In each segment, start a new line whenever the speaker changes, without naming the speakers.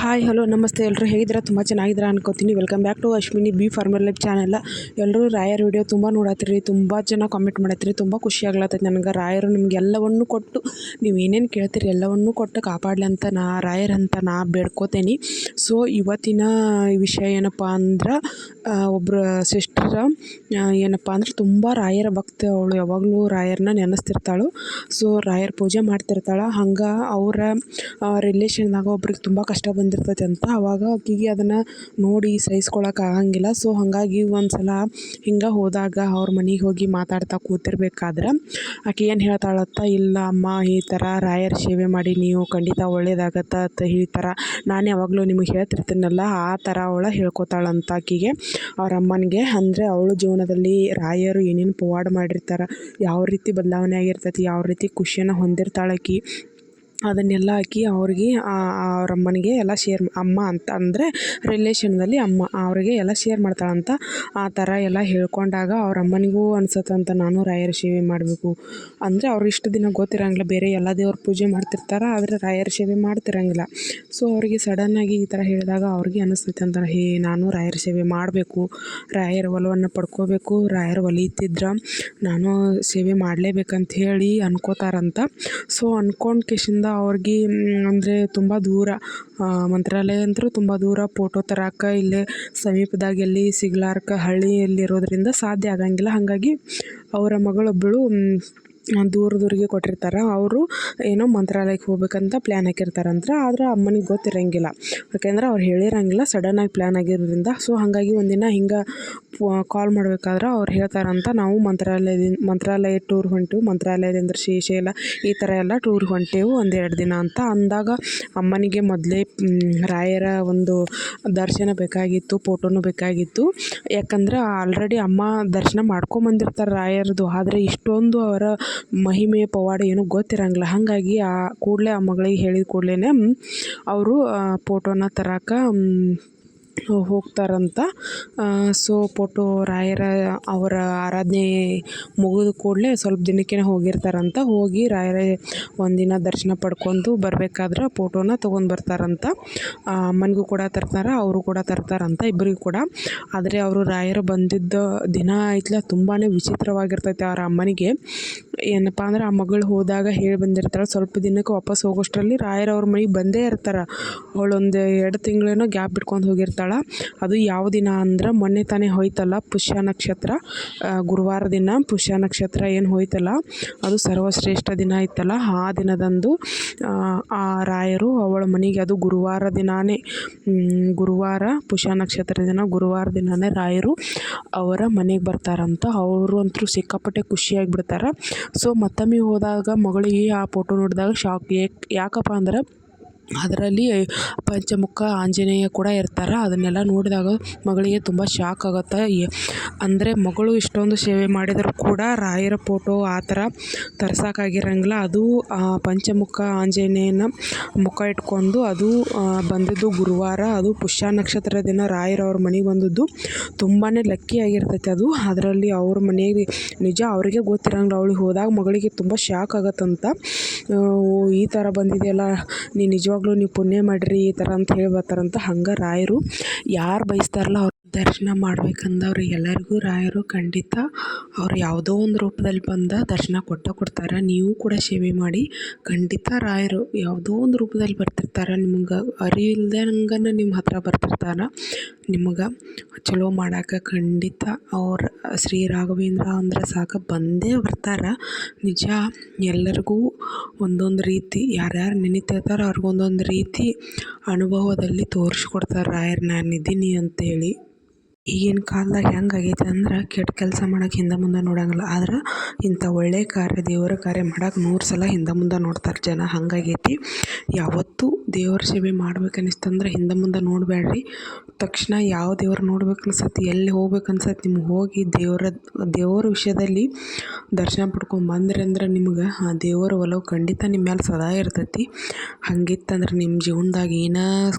Hi, hello, ನಮಸ್ತೆ. ಎಲ್ಲರೂ ಹೇಗಿದ್ದೀರಾ? ತುಂಬ ಚೆನ್ನಾಗಿದ್ದೀರಾ ಅನ್ಕೋತೀನಿ. Welcome back to Ashwini B farmer life channel ಎಲ್ಲರೂ ರಾಯರ್ ವಿಡಿಯೋ ತುಂಬ ನೋಡತ್ತೀರಿ. ತುಂಬ ಜನ ಕಾಮೆಂಟ್ ಮಾಡತ್ತೀರಿ. ತುಂಬ ಖುಷಿ ಆಗ್ಲತ್ತೈತೆ ನನಗೆ. ರಾಯರು ನಿಮ್ಗೆ ಎಲ್ಲವನ್ನು ಕೊಟ್ಟು, ನೀವು ಏನೇನು ಕೇಳ್ತೀರಿ ಎಲ್ಲವನ್ನು ಕೊಟ್ಟು ಕಾಪಾಡಲಿ ಅಂತ ನಾ ರಾಯರ್ ಅಂತ ನಾ ಬೇಡ್ಕೋತೇನೆ. ಸೊ ಇವತ್ತಿನ ವಿಷಯ ಏನಪ್ಪ ಅಂದ್ರೆ ಒಬ್ಬರು ಸಿಸ್ಟರ್ ಏನಪ್ಪ ಅಂದ್ರೆ ತುಂಬ ರಾಯರ ಭಕ್ತ ಅವಳು. ಯಾವಾಗಲೂ ರಾಯರನ್ನ ನೆನೆಸ್ತಿರ್ತಾಳು. ಸೊ ರಾಯರ ಪೂಜೆ ಮಾಡ್ತಿರ್ತಾಳೆ. ಹಂಗೆ ಅವರ ರಿಲೇಷನ್ದಾಗ ಒಬ್ರಿಗೆ ತುಂಬ ಕಷ್ಟ ಬಂದಿರ್ತೈತೆ ಅಂತ ಅವಾಗ ಆಕಿಗೆ ಅದನ್ನು ನೋಡಿ ಸಹಿಸ್ಕೊಳಕ್ಕೆ ಆಗಂಗಿಲ್ಲ. ಸೊ ಹಾಗಾಗಿ ಒಂದು ಸಲ ಹಿಂಗೆ ಹೋದಾಗ ಅವ್ರ ಮನೆಗೆ ಹೋಗಿ ಮಾತಾಡ್ತಾ ಕೂತಿರ್ಬೇಕಾದ್ರೆ ಆಕೆ ಏನು ಹೇಳ್ತಾಳತ್ತ ಇಲ್ಲ ಅಮ್ಮ, ಈ ಥರ ರಾಯರ ಸೇವೆ ಮಾಡಿ ನೀವು ಖಂಡಿತ ಒಳ್ಳೇದಾಗತ್ತೆ ಅಂತ ಹೇಳ್ತಾರೆ ನಾನು ಯಾವಾಗಲೂ ನಿಮಗೆ ಹೇಳ್ತಿರ್ತೀನಲ್ಲ, ಆ ಥರ ಅವಳು ಹೇಳ್ಕೊತಾಳಂತ ಆಕಿಗೆ. ಅವ್ರ ಅಮ್ಮನಿಗೆ ಅಂದರೆ ಅವಳ ಜೀವನದಲ್ಲಿ ರಾಯರು ಏನೇನು ಪವಾಡ ಮಾಡಿರ್ತಾರೆ, ಯಾವ ರೀತಿ ಬದಲಾವಣೆ ಆಗಿರ್ತೈತಿ, ಯಾವ ರೀತಿ ಖುಷಿಯನ್ನು ಹೊಂದಿರ್ತಾಳಕಿ ಅದನ್ನೆಲ್ಲ ಹಾಕಿ ಅವ್ರಿಗೆ ಅವ್ರ ಅಮ್ಮನಿಗೆ ಎಲ್ಲ ಶೇರ್ ಅಮ್ಮ ಅಂತ ಅಂದರೆ ರಿಲೇಷನ್ನಲ್ಲಿ ಅಮ್ಮ, ಅವರಿಗೆ ಎಲ್ಲ ಶೇರ್ ಮಾಡ್ತಾಳಂತ ಆ ಥರ ಎಲ್ಲ ಹೇಳ್ಕೊಂಡಾಗ ಅವ್ರ ಅಮ್ಮನಿಗೂ ಅನ್ಸತ್ತಂತ ನಾನು ರಾಯರ ಸೇವೆ ಮಾಡಬೇಕು. ಅಂದರೆ ಅವ್ರು ಇಷ್ಟು ದಿನ ಗೊತ್ತಿರಂಗಿಲ್ಲ, ಬೇರೆ ಎಲ್ಲ ದೇವ್ರ ಪೂಜೆ ಮಾಡ್ತಿರ್ತಾರೆ, ಆದರೆ ರಾಯರ ಸೇವೆ ಮಾಡ್ತಿರಂಗಿಲ್ಲ. ಸೊ ಅವರಿಗೆ ಸಡನ್ನಾಗಿ ಈ ಥರ ಹೇಳಿದಾಗ ಅವ್ರಿಗೆ ಅನಿಸ್ತೈತೆ ಅಂತ, ಹೇ, ನಾನು ರಾಯರ ಸೇವೆ ಮಾಡಬೇಕು, ರಾಯರ ಒಲವನ್ನು ಪಡ್ಕೋಬೇಕು, ರಾಯರ ಒಲಿತಿದ್ರೆ ನಾನು ಸೇವೆ ಮಾಡಲೇಬೇಕಂತ ಹೇಳಿ ಅನ್ಕೋತಾರಂತ. ಸೊ ಅನ್ಕೊಂಡು ಅವ್ರಿಗೆ ಅಂದರೆ ತುಂಬ ದೂರ ಮಂತ್ರಾಲಯ ಅಂತೂ ತುಂಬ ದೂರ ಫೋಟೋ ತರಕ್ಕೆ ಇಲ್ಲೇ ಸಮೀಪದಾಗ ಎಲ್ಲಿ ಸಿಗ್ಲಾರ್ಕ ಹಳ್ಳಿಯಲ್ಲಿರೋದರಿಂದ ಸಾಧ್ಯ ಆಗಂಗಿಲ್ಲ. ಹಾಗಾಗಿ ಅವರ ಮಗಳೊಬ್ಬಳು ದೂರದವ್ರಿಗೆ ಕೊಟ್ಟಿರ್ತಾರೆ. ಅವರು ಏನೋ ಮಂತ್ರಾಲಯಕ್ಕೆ ಹೋಗ್ಬೇಕಂತ ಪ್ಲ್ಯಾನ್ ಹಾಕಿರ್ತಾರಂದ್ರೆ ಆದ್ರೆ ಅಮ್ಮನಿಗೆ ಗೊತ್ತಿರಂಗಿಲ್ಲ. ಯಾಕೆಂದ್ರೆ ಅವ್ರು ಹೇಳಿರಂಗಿಲ್ಲ ಸಡನ್ನಾಗಿ ಪ್ಲ್ಯಾನ್ ಆಗಿರೋದ್ರಿಂದ. ಸೊ ಹಾಗಾಗಿ ಒಂದಿನ ಹಿಂಗೆ ಕಾಲ್ ಮಾಡ್ಬೇಕಾದ್ರೆ ಅವ್ರು ಹೇಳ್ತಾರಂತ ನಾವು ಮಂತ್ರಾಲಯದಿಂದ, ಮಂತ್ರಾಲಯ ಟೂರ್ ಹೊಂಟೆವು. ಮಂತ್ರಾಲಯದಿಂದ ಶ್ರೀಶೈಲ ಈ ಥರ ಎಲ್ಲ ಟೂರ್ ಹೊಂಟೇವು ಒಂದೆರಡು ದಿನ ಅಂತ. ಅಂದಾಗ ಅಮ್ಮನಿಗೆ ಮೊದಲೇ ರಾಯರ ಒಂದು ದರ್ಶನ ಬೇಕಾಗಿತ್ತು ಫೋಟೋನು ಬೇಕಾಗಿತ್ತು. ಯಾಕಂದ್ರೆ ಆಲ್ರೆಡಿ ಅಮ್ಮ ದರ್ಶನ ಮಾಡ್ಕೊಂಬಂದಿರ್ತಾರೆ ರಾಯರದು. ಆದರೆ ಇಷ್ಟೊಂದು ಅವರ ಮಹಿಮೆ ಪವಾಡ ಏನೂ ಗೊತ್ತಿರಂಗಿಲ್ಲ. ಹಾಗಾಗಿ ಆ ಕೂಡಲೇ ಆ ಮಗಳಿಗೆ ಹೇಳಿದ ಕೂಡಲೇ ಅವರು ಫೋಟೋನ ತರಕ್ಕೆ ಹೋಗ್ತಾರಂತ. ಸೊ ಫೋಟೋ ರಾಯರ ಅವರ ಆರಾಧನೆ ಮುಗಿದ ಕೂಡಲೇ ಸ್ವಲ್ಪ ದಿನಕ್ಕೇ ಹೋಗಿರ್ತಾರಂತ. ಹೋಗಿ ರಾಯರ ಒಂದಿನ ದರ್ಶನ ಪಡ್ಕೊಂಡು ಬರಬೇಕಾದ್ರೆ ಫೋಟೋನ ತೊಗೊಂಡು ಬರ್ತಾರಂತ. ಅಮ್ಮನಿಗೂ ಕೂಡ ತರ್ತಾರೆ, ಅವರು ಕೂಡ ತರ್ತಾರಂತ, ಇಬ್ಬರಿಗೂ ಕೂಡ. ಆದರೆ ಅವರು ರಾಯರು ಬಂದಿದ್ದ ದಿನ ಐತ್ಲ ತುಂಬಾ ವಿಚಿತ್ರವಾಗಿರ್ತೈತೆ ಅವರ ಅಮ್ಮನಿಗೆ. ಏನಪ್ಪ ಅಂದ್ರೆ ಆ ಮಗಳು ಹೋದಾಗ ಹೇಳಿ ಬಂದಿರ್ತಾಳೆ, ಸ್ವಲ್ಪ ದಿನಕ್ಕೆ ವಾಪಸ್ ಹೋಗೋಷ್ಟರಲ್ಲಿ ರಾಯರವ್ರ ಅವ್ರ ಮನೆಗೆ ಬಂದೇ ಇರ್ತಾರೆ. ಅವಳೊಂದು ಎರಡು ತಿಂಗಳೇನೋ ಗ್ಯಾಪ್ ಇಟ್ಕೊಂಡು ಹೋಗಿರ್ತಾಳೆ. ಅದು ಯಾವ ದಿನ ಅಂದ್ರೆ ಮೊನ್ನೆ ತಾನೇ ಹೋಯ್ತಲ್ಲ ಪುಷ್ಯ ನಕ್ಷತ್ರ. ಗುರುವಾರ ದಿನ ಪುಷ್ಯ ನಕ್ಷತ್ರ ಏನು ಹೋಯ್ತಲ್ಲ, ಅದು ಸರ್ವಶ್ರೇಷ್ಠ ದಿನ ಇತ್ತಲ್ಲ. ಆ ದಿನದಂದು, ಆ ರಾಯರು ಅವಳ ಮನೆಗೆ ಅದು ಗುರುವಾರ ದಿನಾನೇ ಗುರುವಾರ ಪುಷ್ಯ ನಕ್ಷತ್ರ ದಿನ ಗುರುವಾರ ದಿನಾನೇ ರಾಯರು ಅವರ ಮನೆಗೆ ಬರ್ತಾರಂತ. ಅವರು ಅಂತೂ ಸಿಕ್ಕಾಪಟ್ಟೆ ಖುಷಿಯಾಗಿಬಿಡ್ತಾರೆ. ಸೊ ಮತ್ತೊಮ್ಮೆ ಹೋದಾಗ ಮಗಳಿಗೆ ಆ ಫೋಟೋ ನೋಡಿದಾಗ ಶಾಕ್ ಯಾಕಪ್ಪ ಅಂದ್ರೆ ಅದರಲ್ಲಿ ಪಂಚಮುಖ, ಆಂಜನೇಯ ಕೂಡ ಇರ್ತಾರೆ. ಅದನ್ನೆಲ್ಲ ನೋಡಿದಾಗ ಮಗಳಿಗೆ ತುಂಬ ಶಾಕ್ ಆಗುತ್ತೆ. ಅಂದರೆ ಮಗಳು ಇಷ್ಟೊಂದು ಸೇವೆ ಮಾಡಿದರೂ ಕೂಡ ರಾಯರ ಫೋಟೋ ಆ ಥರ ತರ್ಸೋಕ್ಕಾಗಿರಂಗಿಲ್ಲ. ಅದು ಪಂಚಮುಖ, ಆಂಜನೇಯನ ಮುಖ ಇಟ್ಕೊಂಡು ಅದು ಬಂದಿದ್ದು ಗುರುವಾರ. ಅದು ಪುಷ್ಯ ನಕ್ಷತ್ರ ದಿನ ರಾಯರವ್ರ ಮನೆಗೆ ಬಂದದ್ದು. ತುಂಬಾ ಲಕ್ಕಿ ಆಗಿರ್ತೈತೆ ಅದು. ಅದರಲ್ಲಿ ಅವ್ರ ಮನೆಗೆ, ನಿಜ ಅವರಿಗೆ ಗೊತ್ತಿರಂಗಿಲ್ಲ. ಅವಳಿಗೆ ಹೋದಾಗ ಮಗಳಿಗೆ ತುಂಬ ಶಾಕ್ ಆಗತ್ತಂತ. ಈ ಥರ ಬಂದಿದೆಯಲ್ಲ ನೀ ನಿಜವಾಗ ಯಾವಾಗಲೂ ನೀವು ಪುಣ್ಯ ಮಾಡಿರಿ, ಈ ಥರ ಅಂತ ಹೇಳಿ ಬರ್ತಾರಂತ ಹಂಗೆ ರಾಯರು ಯಾರು ಬಯಸ್ತಾರಲ್ಲ ಅವ್ರ ದರ್ಶನ ಮಾಡ್ಬೇಕಂದವ್ರು ಎಲ್ಲರಿಗೂ ರಾಯರು ಖಂಡಿತ ಅವ್ರು ಯಾವುದೋ ಒಂದು ರೂಪದಲ್ಲಿ ಬಂದ ದರ್ಶನ ಕೊಟ್ಟ ಕೊಡ್ತಾರೆ, ನೀವು ಕೂಡ ಸೇವೆ ಮಾಡಿ ಖಂಡಿತ ರಾಯರು ಯಾವುದೋ ಒಂದು ರೂಪದಲ್ಲಿ ಬರ್ತಿರ್ತಾರೆ, ನಿಮ್ಗೆ ಅರಿವಿಲ್ದಂಗೆ ನಿಮ್ಮ ಹತ್ರ ಬರ್ತಿರ್ತಾರೆ. ನಿಮ್ಗೆ ಚಲೋ ಮಾಡಕ್ಕೆ ಖಂಡಿತ ಅವ್ರು ಶ್ರೀ ರಾಘವೇಂದ್ರ ಅಂದ್ರೆ ಸಾಕು ಬಂದೇ ಬರ್ತಾರೆ. ನಿಜ ಎಲ್ಲರಿಗೂ ಒಂದೊಂದು ರೀತಿ ಯಾರ್ಯಾರು ನೆನಿತಿರ್ತಾರೆ ಅವ್ರಿಗೊಂದೊಂದು ರೀತಿ ಅನುಭವದಲ್ಲಿ ತೋರಿಸ್ಕೊಡ್ತಾರೆ. ರಾಯರು ನಾನಿದ್ದೀನಿ ಅಂತೇಳಿ. ಈಗಿನ ಕಾಲ್ದಾಗ ಹೆಂಗೆ ಆಗೈತೆ ಅಂದ್ರೆ ಕೆಟ್ಟ ಕೆಲಸ ಮಾಡಕ್ಕೆ ಹಿಂದೆ ಮುಂದೆ ನೋಡಂಗಿಲ್ಲ. ಆದ್ರೆ ಇಂಥ ಒಳ್ಳೆಯ ಕಾರ್ಯ ದೇವರ ಕಾರ್ಯ ಮಾಡಕ್ಕೆ ನೂರು ಸಲ ಹಿಂದೆ ಮುಂದೆ ನೋಡ್ತಾರೆ ಜನ. ಹಂಗಾಗೈತಿ. ಯಾವತ್ತೂ ದೇವ್ರ ಸೇವೆ ಮಾಡ್ಬೇಕು ಅನ್ನಿಸ್ತಂದ್ರೆ ಹಿಂದೆ ಮುಂದೆ ನೋಡಬೇಡ್ರಿ ತಕ್ಷಣ ಯಾವ ದೇವ್ರು ನೋಡ್ಬೇಕು ಅನ್ಸತ್ತೆ ಎಲ್ಲಿ ಹೋಗ್ಬೇಕು ಅನ್ಸತ್ತೆ ನಿಮ್ಗೆ ಹೋಗಿ ದೇವರ ದೇವರ ವಿಷಯದಲ್ಲಿ ದರ್ಶನ ಪಡ್ಕೊಂಡು ಬಂದ್ರಿ ಅಂದ್ರೆ ನಿಮ್ಗೆ ಆ ದೇವರ ಒಲವು ಖಂಡಿತ ನಿಮ್ಮ ಮ್ಯಾಲೆ ಸದಾ ಇರ್ತೈತಿ. ಹಂಗಿತ್ತಂದ್ರೆ ನಿಮ್ಮ ಜೀವನದಾಗ ಏನ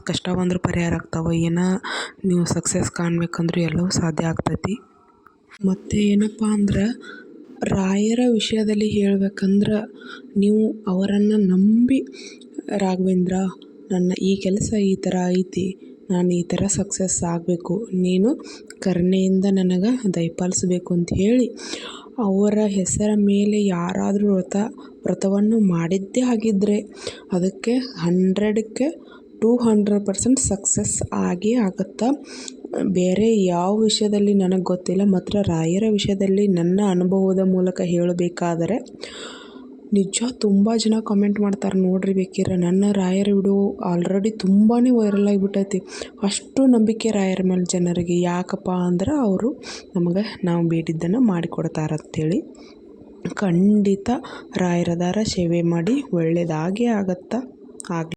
ಕಷ್ಟ ಬಂದರೂ ಪರಿಹಾರ ಆಗ್ತಾವೆ, ಏನೋ ನೀವು ಸಕ್ಸಸ್ ಕಾಣ್ಬೇಕಂದ್ರೆ ಎಲ್ಲವೂ ಸಾಧ್ಯ ಆಗ್ತೈತಿ. ಮತ್ತು ಏನಪ್ಪ ಅಂದ್ರೆ ರಾಯರ ವಿಷಯದಲ್ಲಿ ಹೇಳ್ಬೇಕಂದ್ರೆ ನೀವು ಅವರನ್ನು ನಂಬಿ, ರಾಘವೇಂದ್ರ, ನನ್ನ ಈ ಕೆಲಸ ಈ ಥರ ಐತಿ, ನಾನು ಈ ಥರ ಸಕ್ಸಸ್ ಆಗಬೇಕು, ನೀನು ಕರುಣೆಯಿಂದ ನನಗೆ ದಯಪಾಲಿಸ್ಬೇಕು ಅಂತ ಹೇಳಿ ಅವರ ಹೆಸರ ಮೇಲೆ ಯಾರಾದರೂ ವ್ರತ, ವ್ರತವನ್ನು ಮಾಡಿದ್ದೇ ಆಗಿದ್ದರೆ ಅದಕ್ಕೆ ಹಂಡ್ರೆಡಕ್ಕೆ ಟೂ ಹಂಡ್ರೆಡ್ ಪರ್ಸೆಂಟ್ ಸಕ್ಸಸ್ ಆಗೇ ಆಗುತ್ತೆ? ಬೇರೆ ಯಾವ ವಿಷಯದಲ್ಲಿ ನನಗೆ ಗೊತ್ತಿಲ್ಲ, ಮಾತ್ರ ರಾಯರ ವಿಷಯದಲ್ಲಿ ನನ್ನ ಅನುಭವದ ಮೂಲಕ ಹೇಳಬೇಕಾದರೆ, ನಿಜ ತುಂಬ ಜನ ಕಮೆಂಟ್ ಮಾಡ್ತಾರೆ, ನೋಡ್ರಿ ಬೇಕಿರ, ನನ್ನ ರಾಯರ ವಿಡಿಯೋ ಆಲ್ರೆಡಿ ತುಂಬಾ ವೈರಲ್ ಆಗಿಬಿಟ್ಟೈತಿ. ಅಷ್ಟು ನಂಬಿಕೆ ರಾಯರ ಮೇಲೆ ಜನರಿಗೆ, ಯಾಕಪ್ಪ ಅಂದ್ರೆ ಅವರು ನಮಗೆ ನಾವು ಬೇಡಿದ್ದನ್ನು ಮಾಡಿಕೊಡ್ತಾರೆ ಅಂಥೇಳಿ ಖಂಡಿತ ರಾಯರದಾರ ಸೇವೆ ಮಾಡಿ ಒಳ್ಳೆಯದಾಗೇ ಆಗುತ್ತಾ ಆಗಲಿ.